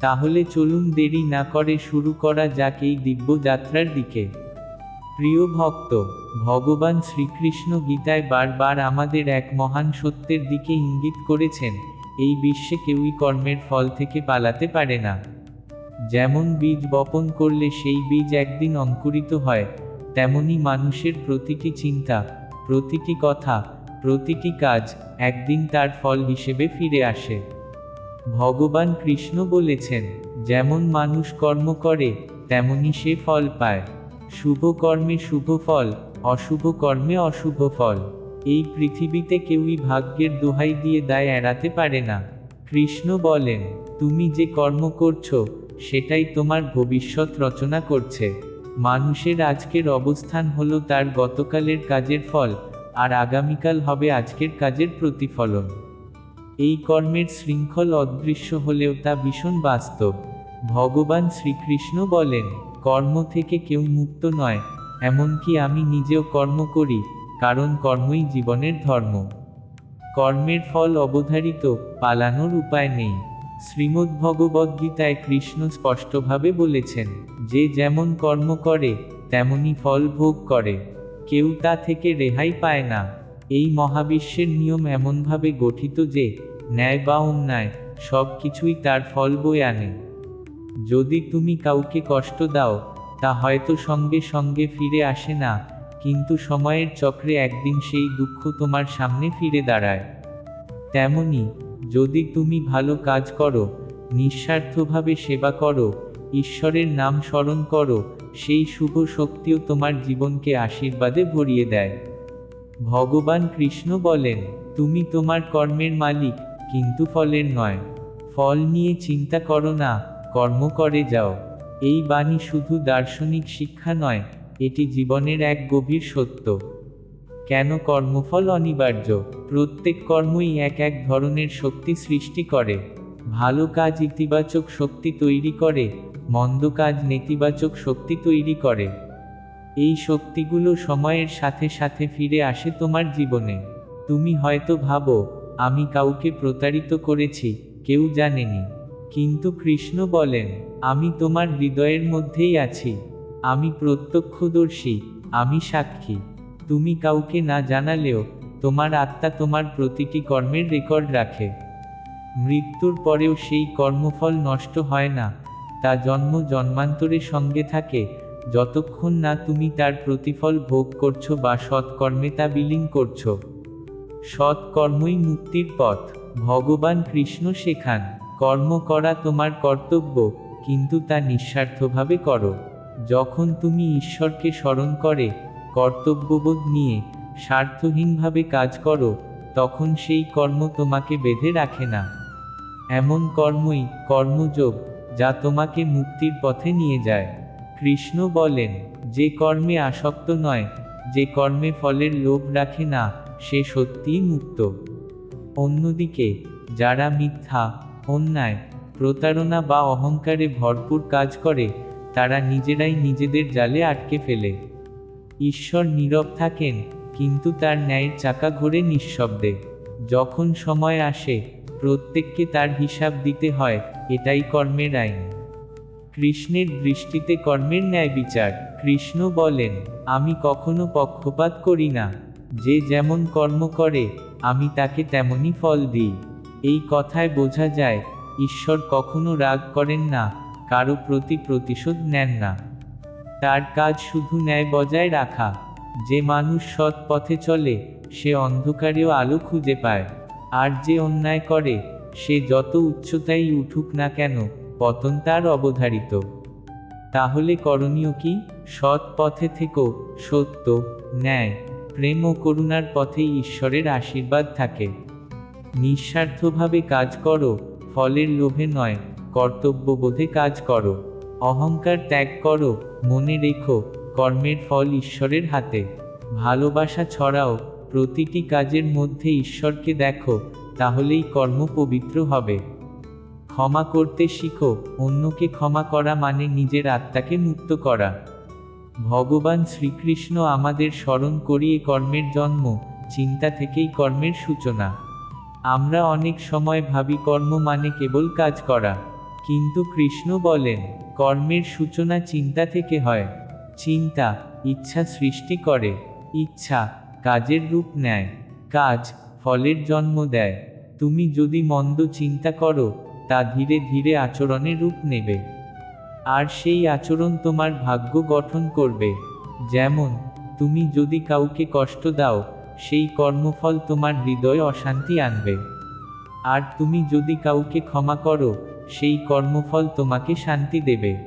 তাহলে চলুন দেরি না করে শুরু করা যাক এই দিব্য যাত্রার দিকে। প্রিয় ভক্ত, ভগবান শ্রীকৃষ্ণ গীতায় বারবার আমাদের এক মহান সত্যের দিকে ইঙ্গিত করেছেন, এই বিশ্বে কেউই কর্মের ফল থেকে পালাতে পারে না। যেমন বীজ বপন করলে সেই বীজ একদিন অঙ্কুরিত হয়, তেমনি মানুষের প্রতিটি চিন্তা, প্রতিটি কথা, প্রতিটি কাজ একদিন তার ফল হিসেবে ফিরে আসে। ভগবান কৃষ্ণ বলেছেন, যেমন মানুষ কর্ম করে, তেমনি সে ফল পায়। শুভ কর্মে শুভ ফল, অশুভ কর্মে অশুভ ফল। এই পৃথিবীতে কেউই ভাগ্যের দোহাই দিয়ে দায় এড়াতে পারে না। কৃষ্ণ বলেন, তুমি যে কর্ম করছ, সেটাই তোমার ভবিষ্যৎ রচনা করছে। মানুষের আজকের অবস্থান হলো তার গতকালের কাজের ফল, আর আগামীকাল হবে আজকের কাজের প্রতিফলন। এই কর্মের শৃঙ্খল অদৃশ্য হলেও তা ভীষণ বাস্তব। ভগবান শ্রীকৃষ্ণ বলেন, কর্ম থেকে কেউ মুক্ত নয়, এমনকি আমি নিজেও কর্ম করি, কারণ কর্মই জীবনের ধর্ম। কর্মের ফল অবধারিত, পালানোর উপায় নেই। শ্রীমদ্ ভগবদ্গীতায় কৃষ্ণ স্পষ্টভাবে বলেছেন, যে যেমন কর্ম করে, তেমনি ফল ভোগ করে। কেউ তা থেকে রেহাই পায় না। এই মহাবিশ্বের নিয়ম এমনভাবে গঠিত যে, ন্যায় বা অন্যায়, সব কিছুই তার ফল বয়ে আনে। যদি তুমি কাউকে কষ্ট দাও, তা হয়তো সঙ্গে সঙ্গে ফিরে আসে না, কিন্তু সময়ের চক্রে একদিন সেই দুঃখ তোমার সামনে ফিরে দাঁড়ায়। তেমনি, যদি তুমি ভালো কাজ করো, নিঃস্বার্থভাবে সেবা করো, ঈশ্বরের নাম স্মরণ করো, সেই শুভ শক্তিও তোমার জীবনকে আশীর্বাদে ভরিয়ে দেয়। ভগবান কৃষ্ণ বলেন, তুমি তোমার কর্মের মালিক, কিন্তু ফলের নয়। ফল নিয়ে চিন্তা করো না, কর্ম করে যাও। এই বাণী শুধু দার্শনিক শিক্ষা নয়, এটি জীবনের এক গভীর সত্য। কেন কর্মফল অনিবার্য? প্রত্যেক কর্মই এক এক ধরনের শক্তি সৃষ্টি করে। ভালো কাজ ইতিবাচক শক্তি তৈরি করে, মন্দ কাজ নেতিবাচক শক্তি তৈরি করে। এই শক্তিগুলো সময়ের সাথে সাথে ফিরে আসে তোমার জীবনে। তুমি হয়তো ভাবো, আমি কাউকে প্রতারিত করেছি, কেউ জানেনি। কিন্তু কৃষ্ণ বলেন, আমি তোমার হৃদয়ের মধ্যেই আছি। আমি প্রত্যক্ষদর্শী, আমি সাক্ষী। তুমি কাউকে না জানালেও, তোমার আত্মা তোমার প্রতিটি কর্মের রেকর্ড রাখে। মৃত্যুর পরেও সেই কর্মফল নষ্ট হয় না। তা জন্ম জন্মান্তরের সঙ্গে থাকে যতক্ষণ না তুমি তার প্রতিফল ভোগ করছ বা সৎকর্মে তা বিলীন করছ। সৎকর্মই মুক্তির পথ। ভগবান কৃষ্ণ শেখান কর্ম করা তোমার কর্তব্য, কিন্তু তা নিঃস্বার্থভাবে করো। যখন তুমি ঈশ্বরকে স্মরণ করে, কর্তব্যবোধ নিয়ে স্বার্থহীনভাবে কাজ করো, তখন সেই কর্ম তোমাকে বেঁধে রাখে না। এমন কর্মই কর্মযোগ, যা তোমাকে মুক্তির পথে নিয়ে যায়। কৃষ্ণ বলেন, যে কর্মে আসক্ত নয়, যে কর্মে ফলের লোভ রাখে না, সে সত্যিই মুক্ত। অন্যদিকে, যারা মিথ্যা, অন্যায়, প্রতারণা বা অহংকারে ভরপুর কাজ করে, তারা নিজেরাই নিজেদের জালে আটকে ফেলে। ঈশ্বর নীরব থাকেন, কিন্তু তার ন্যায়ের চাকা ঘোরে নিঃশব্দে। যখন সময় আসে, প্রত্যেককে তার হিসাব দিতে হয়, এটাই কর্মের আইন। কৃষ্ণের দৃষ্টিতে কর্মের ন্যায় বিচার। কৃষ্ণ বলেন, আমি কখনো পক্ষপাত করি না। যে যেমন কর্ম করে, আমি তাকে তেমনই ফল দিই। এই কথায় বোঝা যায়, ঈশ্বর কখনো রাগ করেন না, কারও প্রতি প্রতিশোধ নেন না। তার কাজ শুধু ন্যায় বজায় রাখা। যে মানুষ সৎ পথে চলে, সে অন্ধকারেও আলো খুঁজে পায়। আর যে অন্যায় করে, সে যত উচ্চতায় উঠুক না কেন পতন তার অবধারিত। তাহলে করণীয় কি? সৎ পথে থেকো, সত্য, ন্যায়, প্রেম ও করুণার পথেই ঈশ্বরের আশীর্বাদ থাকে। নিঃস্বার্থভাবে কাজ করো, ফলের লোভে নয়, কর্তব্যবোধে কাজ করো। অহংকার ত্যাগ করো, মনে রেখো, কর্মের ফল ঈশ্বরের হাতে। ভালোবাসা ছড়াও, প্রতিটি কাজের মধ্যে ঈশ্বরকে দেখো, তাহলেই কর্ম পবিত্র হবে। ক্ষমা করতে শিখো, অন্যকে ক্ষমা করা মানে নিজের আত্মাকে মুক্ত করা। ভগবান শ্রীকৃষ্ণ আমাদের স্মরণ করিয়ে কর্মের জন্ম, চিন্তা থেকেই কর্মের সূচনা। আমরা অনেক সময় ভাবি কর্ম মানে কেবল কাজ করা। কিন্তু কৃষ্ণ বলেন, কর্মের সূচনা চিন্তা থেকে হয়। চিন্তা, ইচ্ছা সৃষ্টি করে। ইচ্ছা, কাজের রূপ নেয়। কাজ, ফলের জন্ম দেয়। তুমি যদি মন্দ চিন্তা করো তা ধীরে ধীরে আচরণে রূপ নেবে। আর সেই আচরণ তোমার ভাগ্য গঠন করবে। যেমন, তুমি যদি কাউকে কষ্ট দাও, সেই কর্মফল তোমার হৃদয়ে অশান্তি আনবে। আর তুমি যদি কাউকে ক্ষমা করো, সেই কর্মফল তোমাকে শান্তি দেবে।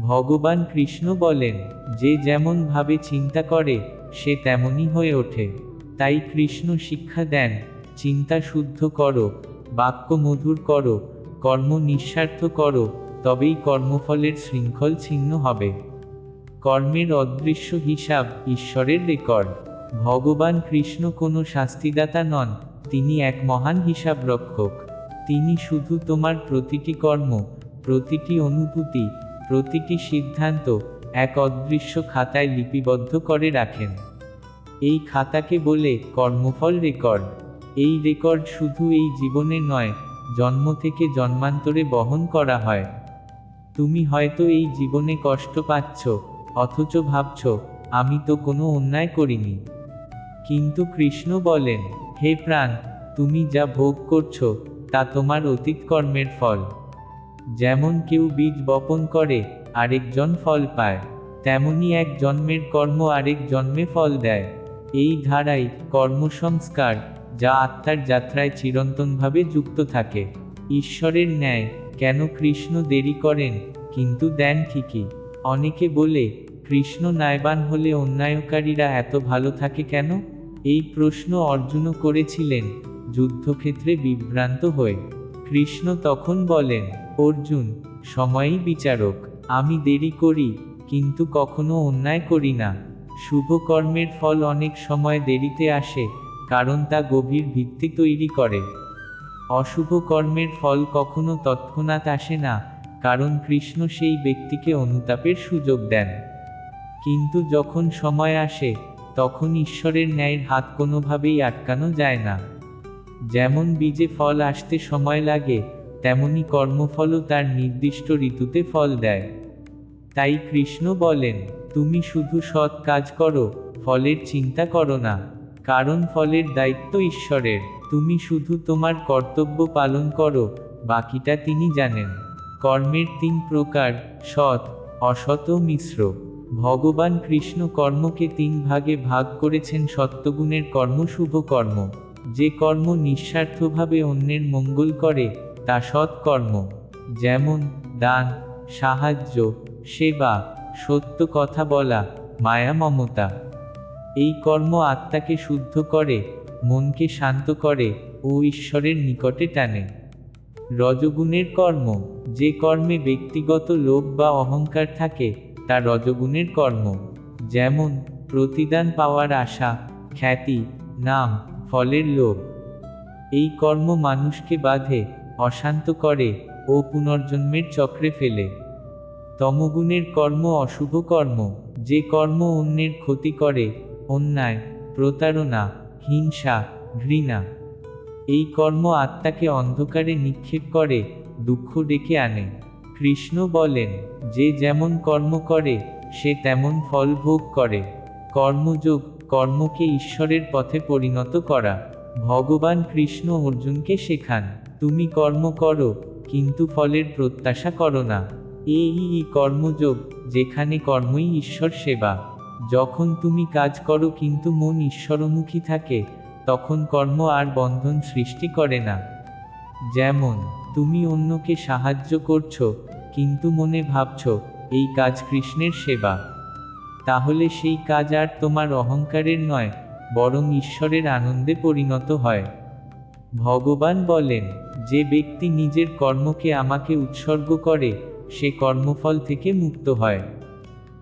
ভগবান কৃষ্ণ বলেন, যে যেমন ভাবে চিন্তা করে, সে তেমনই হয়ে ওঠে। তাই কৃষ্ণ শিক্ষা দেন, চিন্তা শুদ্ধ করো বাক্য মধুর করো, কর্ম নিঃস্বার্থ করো, তবেই কর্মফলের শৃঙ্খল ছিন্ন হবে। কর্মের অদৃশ্য হিসাব ঈশ্বরের রেকর্ড। ভগবান কৃষ্ণ কোনো শাস্তিদাতা নন, তিনি এক মহান হিসাব রক্ষক তিনি শুধু তোমার প্রতিটি কর্ম, প্রতিটি অনুভূতি, প্রতিটি সিদ্ধান্ত এক অদৃশ্য খাতায় লিপিবদ্ধ করে রাখেন। এই খাতাকে বলে কর্মফল রেকর্ড। এই রেকর্ড শুধু এই জীবনে নয়, জন্ম থেকে জন্মান্তরে বহন করা হয়। তুমি হয়তো এই জীবনে কষ্ট পাচ্ছ, অথচ ভাবছ, আমি তো কোনো অন্যায় করিনি। কিন্তু কৃষ্ণ বলেন, হে প্রাণ, তুমি যা ভোগ করছ, তা তোমার অতীত কর্মের ফল। যেমন কেউ বীজ বপন করে, আরেকজন ফল পায়, তেমনি এক জন্মের কর্ম আরেক জন্মে ফল দেয়। এই ধারায় কর্মসংস্কার যা আত্মার যাত্রায় চিরন্তনভাবে যুক্ত থাকে। ঈশ্বরের ন্যায় কেন কৃষ্ণ দেরি করেন, কিন্তু দেন ঠিকই। অনেকে বলে, কৃষ্ণ নায়বান হলে অন্যায়কারীরা এত ভালো থাকে কেন? এই প্রশ্ন অর্জুনও করেছিলেন, যুদ্ধক্ষেত্রে বিভ্রান্ত হয়ে। কৃষ্ণ তখন বলেন, অর্জুন, সময়ই বিচারক। আমি দেরি করি, কিন্তু কখনো অন্যায় করি না। শুভ কর্মের ফল অনেক সময় দেরিতে আসে কারণ তা গভীর ভিত্তি তৈরি করে। অশুভ কর্মের ফল কখনো তৎক্ষণাৎ আসে না, কারণ কৃষ্ণ সেই ব্যক্তিকে অনুতাপের সুযোগ দেন। কিন্তু যখন সময় আসে, তখন ঈশ্বরের ন্যায়ের হাত কোনোভাবেই আটকানো যায় না। যেমন বীজে ফল আসতে সময় লাগে, তেমনি কর্মফলও তার নির্দিষ্ট ঋতুতে ফল দেয়। তাই কৃষ্ণ বলেন, তুমি শুধু সৎ কাজ করো, ফলের চিন্তা করো না। কারণ ফলের দায়িত্ব ঈশ্বরের। তুমি শুধু তোমার কর্তব্য পালন করো, বাকিটা তিনি জানেন। কর্মের তিন প্রকার, সৎ, অসৎ ও মিশ্র। ভগবান কৃষ্ণ কর্মকে তিন ভাগে ভাগ করেছেন সত্যগুণের কর্ম, শুভ কর্ম। যে কর্ম নিঃস্বার্থভাবে অন্যের মঙ্গল করে, তা সৎ কর্ম। যেমন, দান, সাহায্য, সেবা, সত্য কথা বলা, মায়া, মমতা। এই কর্ম আত্মাকে শুদ্ধ করে, মনকে শান্ত করে ও ঈশ্বরের নিকটে টানে। রজগুণের কর্ম, যে কর্মে ব্যক্তিগত লোভ বা অহংকার থাকে, তা রজগুণের কর্ম। যেমন, প্রতিদান পাওয়ার আশা, খ্যাতি, নাম, ফলের লোভ। এই কর্ম মানুষকে বাঁধে, অশান্ত করে ও পুনর্জন্মের চক্রে ফেলে। তমগুণের কর্ম অশুভ কর্ম, যে কর্ম অন্যের ক্ষতি করে অন্যায়, প্রতারণা, হিংসা, ঘৃণা। এই কর্ম আত্মাকে অন্ধকারে নিক্ষেপ করে, দুঃখ ডেকে আনে। কৃষ্ণ বলেন, যে যেমন কর্ম করে, সে তেমন ফল ভোগ করে। কর্মযোগ, কর্মকে ঈশ্বরের পথে পরিণত করা। ভগবান কৃষ্ণ অর্জুনকে শেখান, তুমি কর্ম করো, কিন্তু ফলের প্রত্যাশা করো না। এই কর্মযোগ, যেখানে কর্মই ঈশ্বর সেবা। যখন তুমি কাজ করো কিন্তু মন ঈশ্বরমুখী থাকে, তখন কর্ম আর বন্ধন সৃষ্টি করে না। যেমন, তুমি অন্যকে সাহায্য করছ, কিন্তু মনে ভাবছ, এই কাজ কৃষ্ণের সেবা। তাহলে সেই কাজ আর তোমার অহংকারের নয়, বরং ঈশ্বরের আনন্দে পরিণত হয়। ভগবান বলেন, যে ব্যক্তি নিজের কর্মকে আমাকে উৎসর্গ করে, সে কর্মফল থেকে মুক্ত হয়।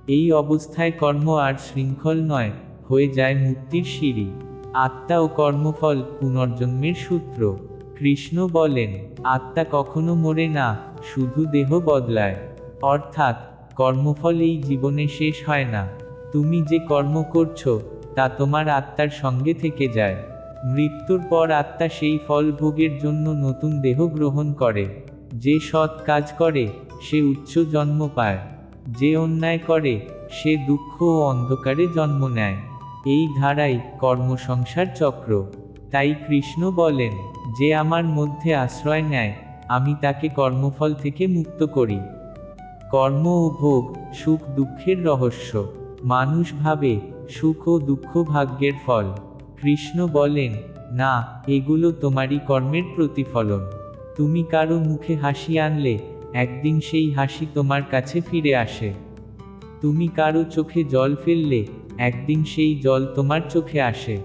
এই অবস্থায় কর্ম আর শৃঙ্খল নয়, হয়ে যায় মুক্তির সিঁড়ি। আত্মা ও কর্মফল পুনর্জন্মের সূত্র। কৃষ্ণ বলেন, আত্মা কখনো মরে না, শুধু দেহ বদলায়। অর্থাৎ, কর্মফল এই জীবনে শেষ হয় না। তুমি যে কর্ম করছ, তা তোমার আত্মার সঙ্গে থেকে যায়। মৃত্যুর পর আত্মা সেই ফল ভোগের জন্য নতুন দেহ গ্রহণ করে। যে সৎ কাজ করে, সে উচ্চ জন্ম পায়। যে অন্যায় করে, সে দুঃখ ও অন্ধকারে জন্ম নেয়। এই ধারাই কর্মসংসার চক্র। তাই কৃষ্ণ বলেন, যে আমার মধ্যে আশ্রয় নেয়, আমি তাকে কর্মফল থেকে মুক্ত করি। কর্ম ও ভোগ সুখ দুঃখের রহস্য। মানুষ ভাবে, সুখ ও দুঃখ ভাগ্যের ফল। কৃষ্ণ বলেন, না, এগুলো তোমারই কর্মের প্রতিফলন। তুমি কারও মুখে হাসি আনলে একদিন সেই হাসি তোমার কাছে ফিরে আসে। তুমি কারও চোখে জল ফেললে, একদিন সেই জল তোমার চোখে আসে।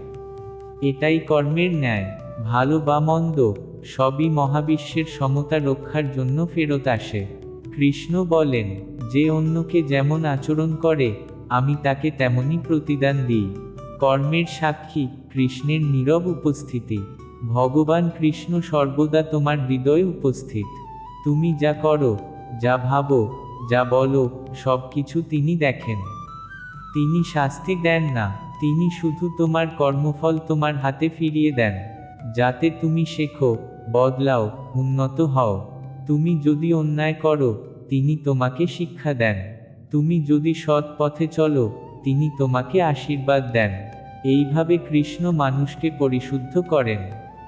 এটাই কর্মের ন্যায়, ভালো বা মন্দ, সবই মহাবিশ্বের সমতা রক্ষার জন্য ফেরত আসে। কৃষ্ণ বলেন, যে অন্যকে যেমন আচরণ করে, আমি তাকে তেমনই প্রতিদান দিই। কর্মের সাক্ষী, কৃষ্ণের নীরব উপস্থিতি। ভগবান কৃষ্ণ সর্বদা তোমার হৃদয়ে উপস্থিত। তুমি যা করো, যা ভাবো, যা বলো, সব কিছু তিনি দেখেন। তিনি শাস্তি দেন না, তিনি শুধু তোমার কর্মফল তোমার হাতে ফিরিয়ে দেন। যাতে তুমি শেখো, বদলাও, উন্নত হও। তুমি যদি অন্যায় করো, তিনি তোমাকে শিক্ষা দেন। তুমি যদি সৎ পথে চলো, তিনি তোমাকে আশীর্বাদ দেন। এইভাবে কৃষ্ণ মানুষকে পরিশুদ্ধ করেন।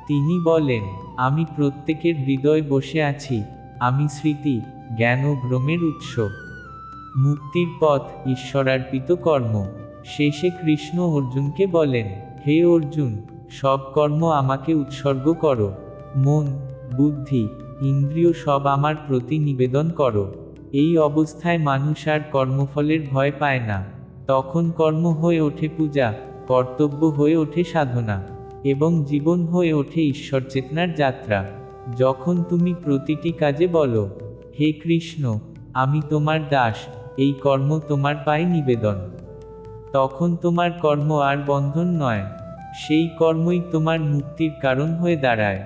তিনি বলেন, আমি প্রত্যেকের হৃদয় বসে আছি আমি স্মৃতি, জ্ঞান ও ভ্রমের উৎস। মুক্তির পথ ঈশ্বরার্পিত কর্ম। শেষে কৃষ্ণ অর্জুনকে বলেন, হে অর্জুন, সব কর্ম আমাকে উৎসর্গ করো। মন, বুদ্ধি, ইন্দ্রিয় সব আমার প্রতি নিবেদন করো। এই অবস্থায় মানুষ আর কর্মফলের ভয় পায় না। তখন কর্ম হয়ে ওঠে পূজা, কর্তব্য হয়ে ওঠে সাধনা এবং জীবন হয়ে ওঠে ঈশ্বর চেতনার যাত্রা। যখন তুমি প্রতিটি কাজে বলো, হে কৃষ্ণ, আমি তোমার দাস, এই কর্ম তোমার পায়ে নিবেদন। তখন তোমার কর্ম আর বন্ধন নয়, সেই কর্মই তোমার মুক্তির কারণ হয়ে দাঁড়ায়।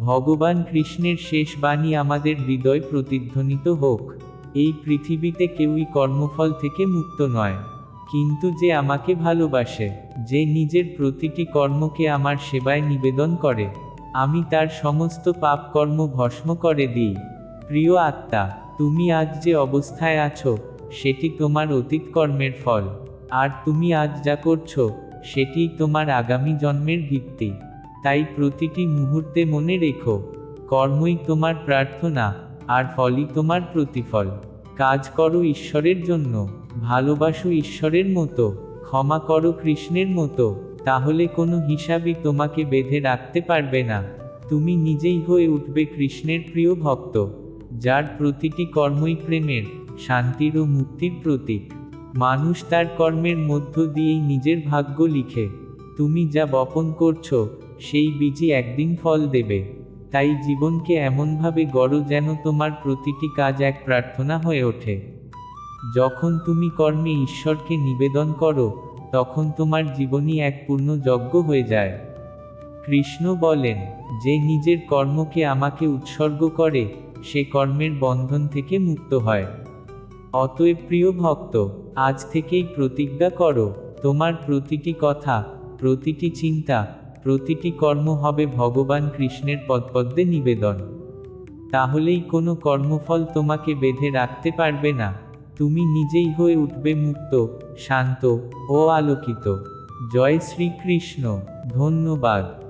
ভগবান কৃষ্ণের শেষ বাণী আমাদের হৃদয় প্রতিধ্বনিত হোক। এই পৃথিবীতে কেউই কর্মফল থেকে মুক্ত নয়। কিন্তু যে আমাকে ভালোবাসে, যে নিজের প্রতিটি কর্মকে আমার সেবায় নিবেদন করে আমি তার সমস্ত পাপ কর্ম ভস্ম করে দিই। প্রিয় আত্মা, তুমি আজ যে অবস্থায় আছো, সেটি তোমার অতীত কর্মের ফল। আর তুমি আজ যা করছ সেটি তোমার আগামী জন্মের ভিত্তি। তাই প্রতিটি মুহূর্তে মনে রেখো, কর্মই তোমার প্রার্থনা, আর ফলই তোমার প্রতিফল। কাজ করো ঈশ্বরের জন্য, ভালোবাসো ঈশ্বরের মতো, ক্ষমা করো কৃষ্ণের মতো। তাহলে কোনো হিসাবই তোমাকে বেঁধে রাখতে পারবে না। তুমি নিজেই হয়ে উঠবে কৃষ্ণের প্রিয় ভক্ত, যার প্রতিটি কর্মই প্রেমের, শান্তির ও মুক্তির প্রতীক। মানুষ তার কর্মের মধ্য দিয়েই নিজের ভাগ্য লিখে। তুমি যা বপন করছ, সেই বীজই একদিন ফল দেবে। তাই জীবনকে এমনভাবে গড়ো যেন তোমার প্রতিটি কাজ এক প্রার্থনা হয়ে ওঠে। যখন তুমি কর্মে ঈশ্বরকে নিবেদন করো তখন তোমার জীবনই এক পূর্ণ যজ্ঞ হয়ে যায়। কৃষ্ণ বলেন, যে নিজের কর্মকে আমাকে উৎসর্গ করে, সে কর্মের বন্ধন থেকে মুক্ত হয়। অতএব প্রিয় ভক্ত, আজ থেকেই প্রতিজ্ঞা করো, তোমার প্রতিটি কথা, প্রতিটি চিন্তা, প্রতিটি কর্ম হবে ভগবান কৃষ্ণের পদপদ্মে নিবেদন। তাহলেই কোনো কর্মফল তোমাকে বেঁধে রাখতে পারবে না। তুমি নিজেই হয়ে উঠবে মুক্ত শান্ত ও আলোকিত। জয় শ্রীকৃষ্ণ। ধন্যবাদ।